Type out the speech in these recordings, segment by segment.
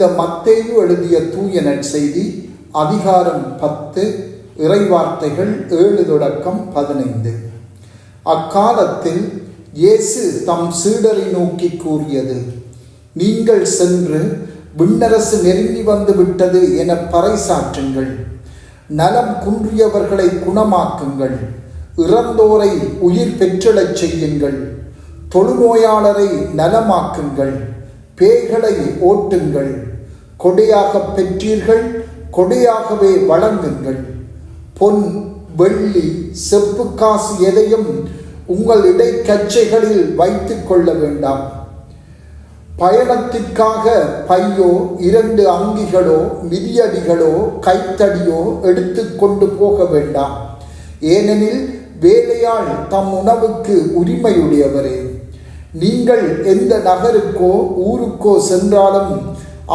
புனித மத்தேயு எழுதிய தூய நற்செய்தி அதிகாரம் பத்து இறைவார்த்தைகள் ஏழு தொடக்கம் பதினைந்து. அக்காலத்தில் இயேசு தம் சீடரை நோக்கி கூறியது நீங்கள் சென்று விண்ணரசு நெருங்கி வந்து விட்டது என பறைசாற்றுங்கள். நலம் குன்றியவர்களை குணமாக்குங்கள். இறந்தோரை உயிர் பெற்றெழச் செய்யுங்கள். தொழுநோயாளரை நலமாக்குங்கள். பேய்களை ஓட்டுங்கள். கொடையாக பெற்றீர்கள் கொடையாகவே வழங்குங்கள் பொன் வெள்ளி செப்பு காசு எதையும் உங்கள் இடைக்கச்சைகளில் வைத்துக் கொள்ள வேண்டாம். பயணத்திற்காக பையோ இரண்டு அங்கிகளோ மிதியடிகளோ கைத்தடியோ எடுத்துக்கொண்டு போக வேண்டாம். ஏனெனில் வேலையால் தம் உணவுக்கு உரிமையுடையவரே. நீங்கள் எந்த நகருக்கோ ஊருக்கோ சென்றாலும்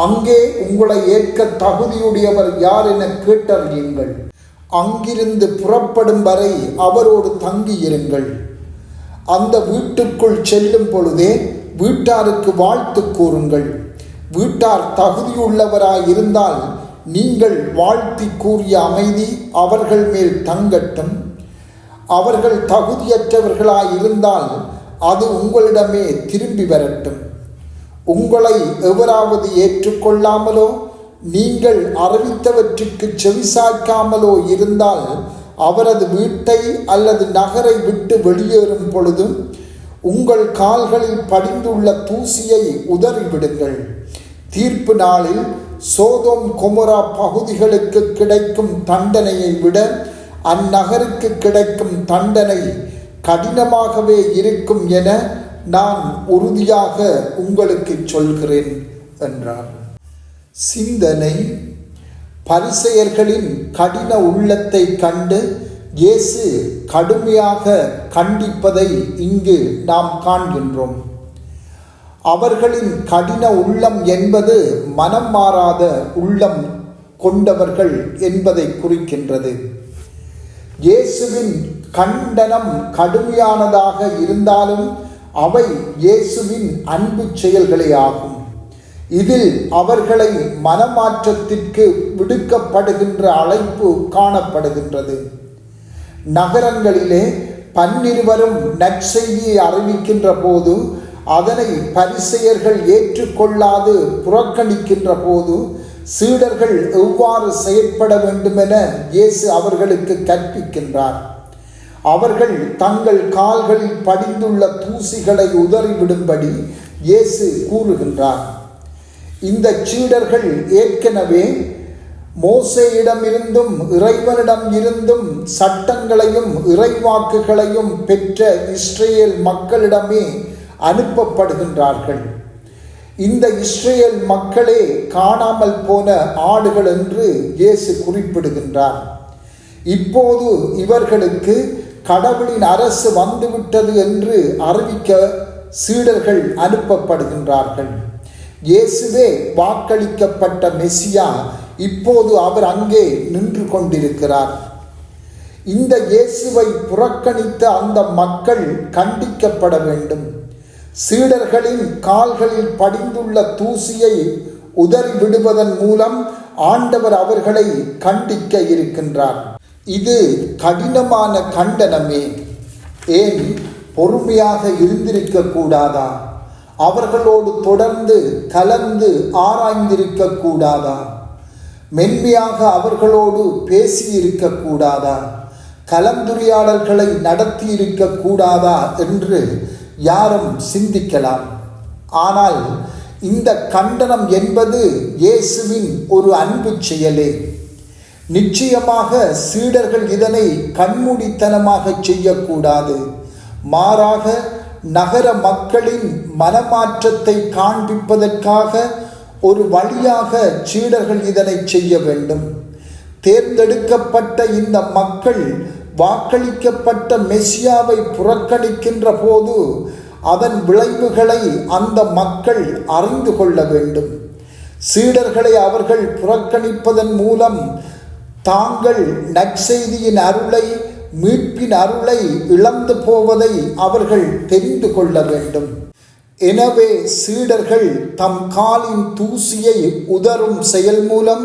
அங்கே உங்களை ஏற்க தகுதியுடையவர் யார் என கேட்டறியுங்கள். அங்கிருந்து புறப்படும் வரை அவரோடு தங்கியிருங்கள். அந்த வீட்டுக்குள் செல்லும் பொழுதே வீட்டாருக்கு வாழ்த்து கூறுங்கள். வீட்டார் தகுதியுள்ளவராய் இருந்தால் நீங்கள் வாழ்த்தி கூறிய அமைதி அவர்கள் மேல் தங்கட்டும். அவர்கள் தகுதியற்றவர்களாய் இருந்தால் அது உங்களிடமே திரும்பி வரட்டும். உங்களை எவராவது ஏற்றுக்கொள்ளாமலோ நீங்கள் அறிவித்தவற்றுக்கு செவிசாய்க்காமலோ இருந்தால் அவரது வீட்டை அல்லது நகரை விட்டு வெளியேறும் பொழுதும் உங்கள் கால்களில் படிந்துள்ள தூசியை உதறிவிடுங்கள். தீர்ப்பு நாளில் சோதோம் கொமரா பகுதிகளுக்கு கிடைக்கும் தண்டனையை விட அந்நகருக்கு கிடைக்கும் தண்டனை கடினமாகவே இருக்கும் என நான் உறுதியாக உங்களுக்கு சொல்கிறேன் என்றார் சிந்தனை பரிசெயர்களின் கடின உள்ளத்தை கண்டு இயேசு கடுமையாக கண்டிப்பதை இங்கு நாம் காண்கின்றோம். அவர்களின் கடின உள்ளம் என்பது மனம் மாறாத உள்ளம் கொண்டவர்கள் என்பதை குறிக்கின்றது. இயேசுவின் கண்டனம் கடுமையானதாக இருந்தாலும் அவை இயேசுவின் அன்பு செயல்களே ஆகும். இதில் அவர்களை மனமாற்றத்திற்கு விடுக்கப்படுகின்ற அழைப்பு காணப்படுகின்றது. நகரங்களிலே பன்னிருவரும் நற்செய்தியை அறிவிக்கின்ற போது அதனை பரிசெயர்கள் ஏற்றுக்கொள்ளாது புறக்கணிக்கின்ற போது சீடர்கள் எவ்வாறு செயற்பட வேண்டுமென இயேசு அவர்களுக்கு கற்பிக்கின்றார். அவர்கள் தங்கள் கால்களில் படிந்துள்ள தூசிகளை உதறிவிடும்படி இயேசு கூறுகின்றார். இந்த சீடர்கள் ஏற்கனவே மோசையிடமிருந்தும் இறைவனிடம் இருந்தும் சட்டங்களையும் இறைவாக்குகளையும் பெற்ற இஸ்ரேல் மக்களிடமே அனுப்பப்படுகின்றார்கள். இந்த இஸ்ரேல் மக்களே காணாமல் போன ஆடுகள் என்று இயேசு குறிப்பிடுகின்றார். இப்போது இவர்களுக்கு கடவுளின் அரசு வந்துவிட்டது என்று அறிவிக்க சீடர்கள் அனுப்பப்படுகின்றார்கள். இயேசுவே வாக்களிக்கப்பட்ட மெசியா இப்போது அவர் அங்கே நின்று கொண்டிருக்கிறார். இந்த இயேசுவை புறக்கணித்த அந்த மக்கள் கண்டிக்கப்பட வேண்டும். சீடர்களின் கால்களில் படிந்துள்ள தூசியை உதறி விடுவதன் மூலம் ஆண்டவர் அவர்களை கண்டிக்க இருக்கின்றார். இது கடினமான கண்டனமே. ஏன் பொறுமையாக இருந்திருக்க கூடாதா அவர்களோடு தொடர்ந்து கலந்து ஆராய்ந்திருக்க கூடாதா மென்மையாக அவர்களோடு பேசியிருக்க கூடாதா கலந்துரையாடல்களை நடத்தியிருக்க கூடாதா என்று யாரும் சிந்திக்கலாம். ஆனால் இந்த கண்டனம் என்பது இயேசுவின் ஒரு அன்பு செயலே. நிச்சயமாக சீடர்கள் இதனை கண்மூடித்தனமாக செய்யக்கூடாது. மாறாக நகர மக்களின் மனமாற்றத்தை காண்பிப்பதற்காக ஒரு வழியாக சீடர்கள் இதனை செய்ய வேண்டும். தேர்ந்தெடுக்கப்பட்ட இந்த மக்கள் வாக்களிக்கப்பட்ட மெசியாவை புறக்கணிக்கின்ற போது அதன் விளைவுகளை அந்த மக்கள் அறிந்து கொள்ள வேண்டும். சீடர்களை அவர்கள் புறக்கணிப்பதன் மூலம் தாங்கள் நற்செய்தியின் அருளை மீட்பின் அருளை இழந்து போவதை அவர்கள் தெரிந்து கொள்ள வேண்டும். எனவே சீடர்கள் தம் காலின் தூசியை உதரும் செயல் மூலம்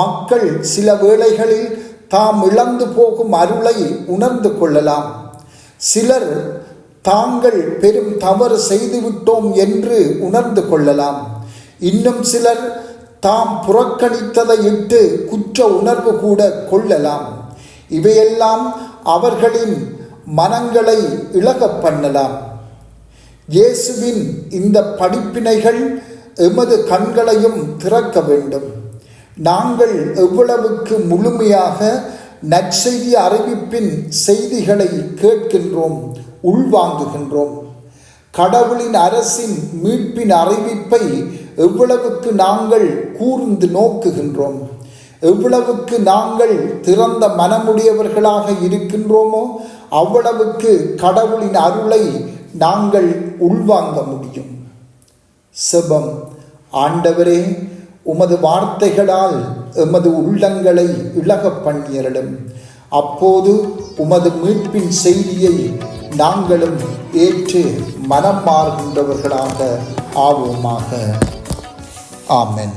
மக்கள் சில வேளைகளில் தாம் இழந்து போகும் அருளை உணர்ந்து கொள்ளலாம். சிலர் தாங்கள் பெரும் தவறு செய்துவிட்டோம் என்று உணர்ந்து கொள்ளலாம். இன்னும் சிலர் தாம் புறக்கணித்ததை இட்டு குற்ற உணர்வு கூட கொள்ளலாம். இவையெல்லாம் அவர்களின் மனங்களை இழக பண்ணலாம். இயேசுவின் இந்த படிப்பினைகள் எமது கண்களையும் திறக்க வேண்டும். நாங்கள் எவ்வளவுக்கு முழுமையாக நற்செய்தி அறிவிப்பின் செய்திகளை கேட்கின்றோம் உள்வாங்குகின்றோம். கடவுளின் அரசின் மீட்பின் அறிவிப்பை எவ்வளவுக்கு நாங்கள் கூர்ந்து நோக்குகின்றோம்? எவ்வளவுக்கு நாங்கள் திறந்த மனமுடையவர்களாக இருக்கின்றோமோ அவ்வளவுக்கு கடவுளின் அருளை நாங்கள் உள்வாங்க முடியும். செபம். ஆண்டவரே உமது வார்த்தைகளால் எமது உள்ளங்களை இழகப் பண்ணியரிடும் அப்போது உமது மீட்பின் செய்தியை நாங்களும் ஏற்று மனம் மாறுகின்றவர்களாக ஆவோமாக. Amen.